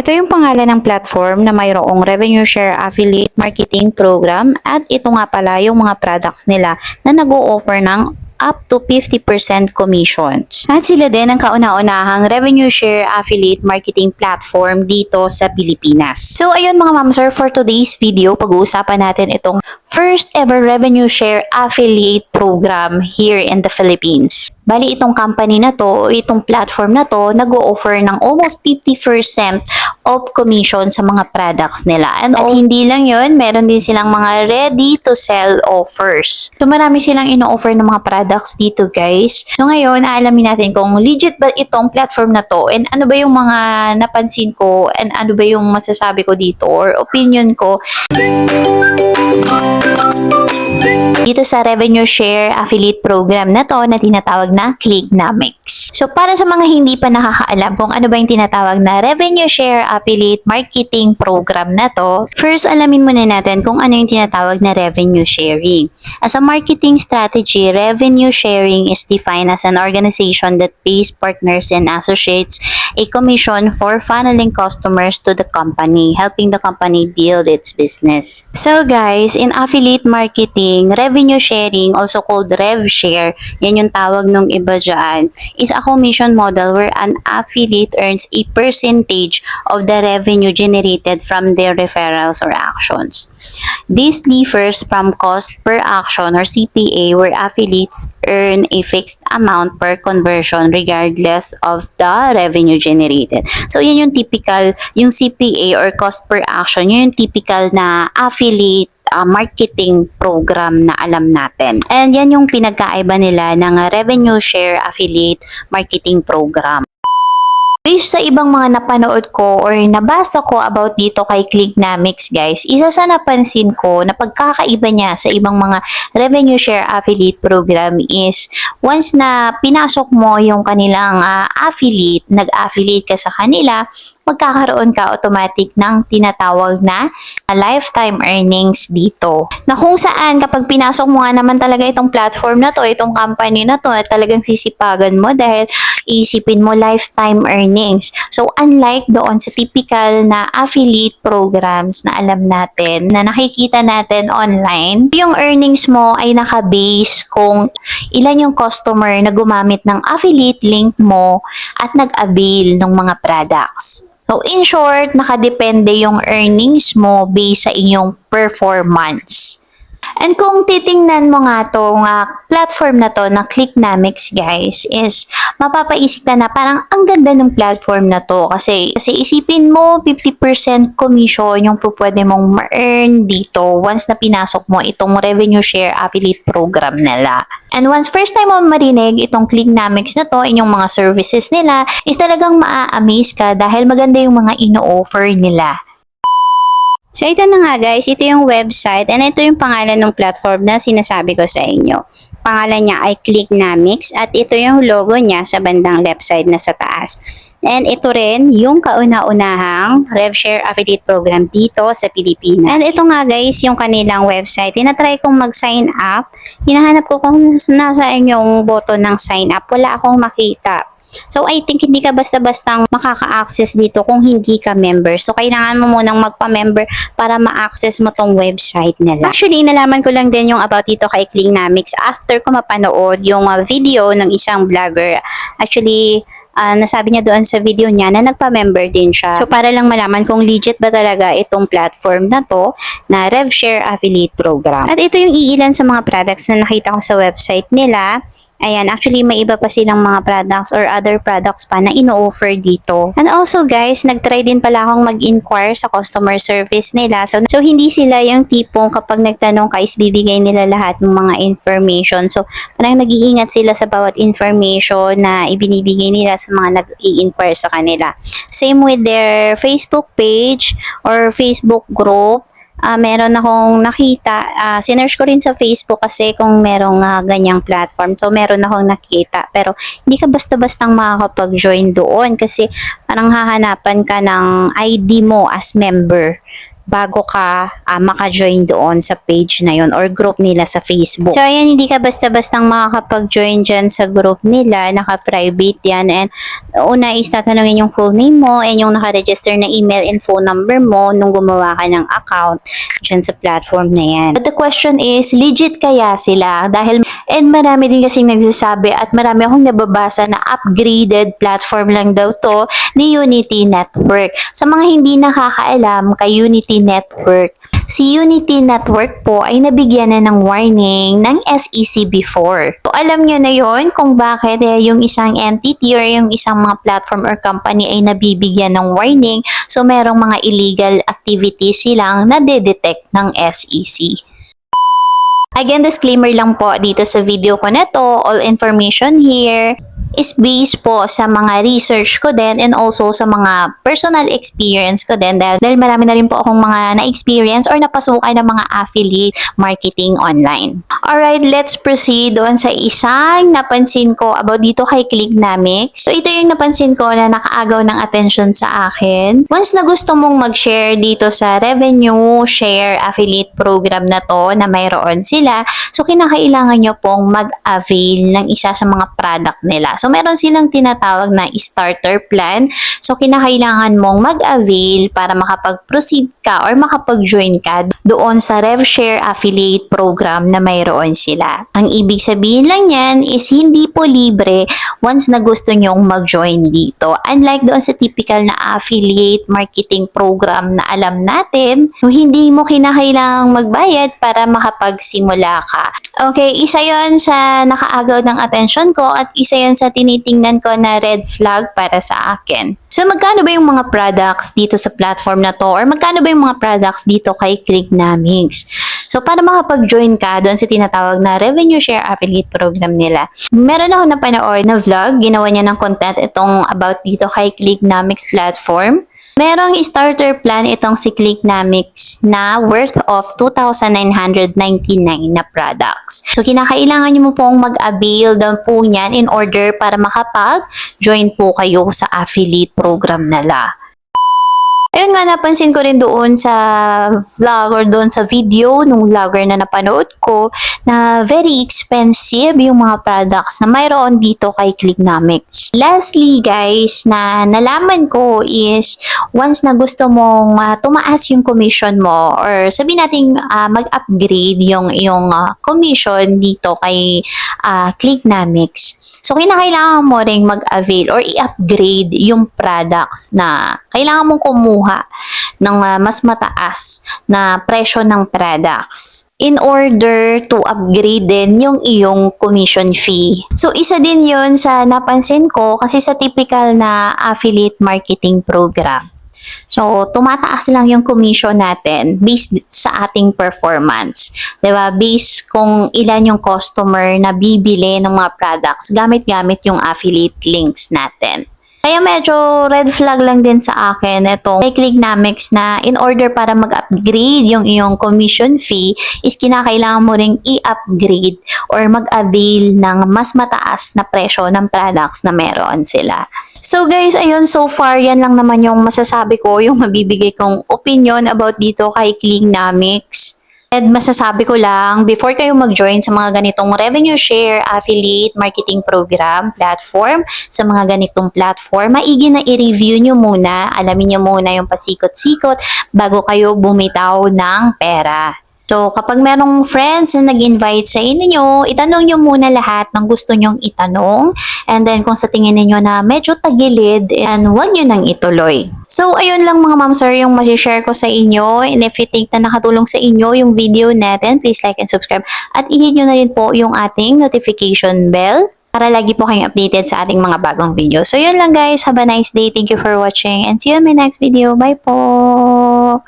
Ito yung pangalan ng platform na mayroong revenue share affiliate marketing program at ito nga pala yung mga products nila na nag-o-offer ng up to 50% commissions. At sila din ang kauna-unahang revenue share affiliate marketing platform dito sa Pilipinas. So ayun mga ma'am sir, for today's video, pag-uusapan natin itong first ever revenue share affiliate program here in the Philippines. Bali itong company na to, itong platform na to, nag-o-offer ng almost 50% of commission sa mga products nila. And At hindi lang yun, meron din silang mga ready to sell offers. So marami silang ino-offer ng mga products dito guys. So ngayon, aalamin natin kung legit ba itong platform na to and ano ba yung mga napansin ko and ano ba yung masasabi ko dito or opinion ko dito sa revenue share affiliate program na to na tinatawag na Clicknomics. So para sa mga hindi pa nakakaalam kung ano ba yung tinatawag na revenue share affiliate marketing program na to, first alamin muna natin kung ano yung tinatawag na revenue sharing. As a marketing strategy, revenue sharing is defined as an organization that pays partners and associates a commission for funneling customers to the company, helping the company build its business. So guys, in affiliate marketing, revenue sharing, also called rev share, yan yung tawag nung iba dyan, is a commission model where an affiliate earns a percentage of the revenue generated from their referrals or actions. This differs from cost per action or CPA where affiliates earn a fixed amount per conversion regardless of the revenue generated. So, yan yung typical, yung CPA or cost per action, yun yung typical na affiliate uh, marketing program na alam natin. And yan yung pinagkaiba nila ng revenue share affiliate marketing program. Based sa ibang mga napanood ko or nabasa ko about dito kay Clicknomics guys, isa sa napansin ko na pagkakaiba niya sa ibang mga revenue share affiliate program is once na pinasok mo yung kanilang uh, affiliate, nag-affiliate ka sa kanila, magkakaroon ka automatic ng tinatawag na lifetime earnings dito. Na kung saan kapag pinasok mo nga naman talaga itong platform na to, itong company na to, talagang sisipagan mo dahil isipin mo lifetime earnings. So unlike doon sa typical na affiliate programs na alam natin, na nakikita natin online, yung earnings mo ay naka-base kung ilan yung customer na gumamit ng affiliate link mo at nag-avail ng mga products. So, in short, nakadepende yung earnings mo based sa inyong performance. And kung titingnan mo nga tong uh, platform na to na Clicknomics guys is mapapaisip ka na parang ang ganda ng platform na to kasi kasi isipin mo 50% commission yung pwede mong ma-earn dito once na pinasok mo itong revenue share affiliate program nila. And once first time mo marinig itong Clicknomics na to, inyong mga services nila, is talagang maa-amaze ka dahil maganda yung mga ino-offer nila. So ito na nga guys, ito yung website and ito yung pangalan ng platform na sinasabi ko sa inyo. Pangalan niya ay Clicknomics at ito yung logo niya sa bandang left side na sa taas. And ito rin yung kauna-unahang RevShare Affiliate Program dito sa Pilipinas. And ito nga guys, yung kanilang website. Tinatry kong mag-sign up. Hinahanap ko kung nasa inyong button ng sign up. Wala akong makita. So, I think hindi ka basta-bastang makaka-access dito kung hindi ka member. So, kailangan mo munang magpa-member para ma-access mo tong website nila. Actually, nalaman ko lang din yung about dito kay Clicknomics after ko mapanood yung uh, video ng isang vlogger. Actually, uh, nasabi niya doon sa video niya na nagpa-member din siya. So, para lang malaman kung legit ba talaga itong platform na to na RevShare Affiliate Program. At ito yung iilan sa mga products na nakita ko sa website nila. Ayan, actually may iba pa silang mga products or other products pa na ino-offer dito. And also guys, nag-try din pala akong mag-inquire sa customer service nila. So, so hindi sila yung tipong kapag nagtanong ka is bibigay nila lahat ng mga information. So parang nag-iingat sila sa bawat information na ibinibigay nila sa mga nag-i-inquire sa kanila. Same with their Facebook page or Facebook group uh, meron akong nakita, uh, sinerge ko rin sa Facebook kasi kung merong uh, ganyang platform. So, meron akong nakita. Pero, hindi ka basta-bastang makakapag-join doon kasi parang hahanapan ka ng ID mo as member bago ka ah, maka-join doon sa page na yon or group nila sa Facebook. So, ayan, hindi ka basta-bastang makakapag-join dyan sa group nila. Naka-private yan. And una is tatanungin yung full name mo and yung naka-register na email and phone number mo nung gumawa ka ng account dyan sa platform na yan. But the question is, legit kaya sila? Dahil, and marami din kasing nagsasabi at marami akong nababasa na upgraded platform lang daw to ni Unity Network. Sa mga hindi nakakaalam kay Unity Network, si Unity Network po ay nabigyan na ng warning ng SEC before. So, alam nyo na yon kung bakit eh, yung isang entity or yung isang mga platform or company ay nabibigyan ng warning. So, merong mga illegal activities silang nade-detect ng SEC. Again, disclaimer lang po dito sa video ko na to. All information here is based po sa mga research ko din and also sa mga personal experience ko din dahil, dahil marami na rin po akong mga na-experience or napasukan ng mga affiliate marketing online. Alright, let's proceed doon sa isang napansin ko about dito kay Clicknamics. So, ito yung napansin ko na nakaagaw ng attention sa akin. Once na gusto mong mag-share dito sa revenue share affiliate program na to na mayroon sila, so kinakailangan nyo pong mag-avail ng isa sa mga product nila. So, meron silang tinatawag na starter plan. So, kinakailangan mong mag-avail para makapag-proceed ka or makapag-join ka doon sa RevShare affiliate program na mayroon sila. Ang ibig sabihin lang yan is hindi po libre once na gusto nyong mag-join dito. Unlike doon sa typical na affiliate marketing program na alam natin, hindi mo kinakailangang magbayad para makapagsimula ka. Okay, isa yon sa nakaagaw ng attention ko at isa yon sa tinitingnan ko na red flag para sa akin. So, magkano ba yung mga products dito sa platform na to? Or magkano ba yung mga products dito kay Clicknamics? So, para makapag-join ka doon sa tinatawag na revenue share affiliate program nila, meron ako napanood na vlog, ginawa niya ng content itong about dito kay Clicknamics platform. Merong starter plan itong si Clicknamics na worth of 2,999 na products. So, kinakailangan nyo mo pong mag-avail doon po niyan in order para makapag-join po kayo sa affiliate program nila. Ayun nga, napansin ko rin doon sa vlog or doon sa video nung vlogger na napanood ko na very expensive yung mga products na mayroon dito kay Clicknomics. Lastly guys, na nalaman ko is once na gusto mong uh, tumaas yung commission mo or sabi natin uh, mag-upgrade yung, yung uh, commission dito kay uh, Clicknomics. So, kinakailangan mo ring mag-avail or i-upgrade yung products na kailangan mong kumuha ng uh, mas mataas na presyo ng products in order to upgrade din yung iyong commission fee. So, isa din yun sa napansin ko kasi sa typical na affiliate marketing program. So, tumataas lang yung commission natin based sa ating performance. ba? Based kung ilan yung customer na bibili ng mga products gamit-gamit yung affiliate links natin. Kaya medyo red flag lang din sa akin itong kay Clicknamics na in order para mag-upgrade yung iyong commission fee is kinakailangan mo ring i-upgrade or mag-avail ng mas mataas na presyo ng products na meron sila. So guys, ayun, so far, yan lang naman yung masasabi ko, yung mabibigay kong opinion about dito kay Clicknamics. And masasabi ko lang, before kayo mag-join sa mga ganitong revenue share, affiliate, marketing program, platform, sa mga ganitong platform, maigi na i-review nyo muna, alamin nyo muna yung pasikot-sikot bago kayo bumitaw ng pera. So, kapag merong friends na nag-invite sa inyo, itanong nyo muna lahat ng gusto nyong itanong. And then, kung sa tingin ninyo na medyo tagilid, and huwag nyo nang ituloy. So, ayun lang mga ma'am sir yung masishare ko sa inyo. And if you think na nakatulong sa inyo yung video natin, please like and subscribe. At i-hit nyo na rin po yung ating notification bell para lagi po kayong updated sa ating mga bagong video. So, yun lang guys. Have a nice day. Thank you for watching and see you in my next video. Bye po!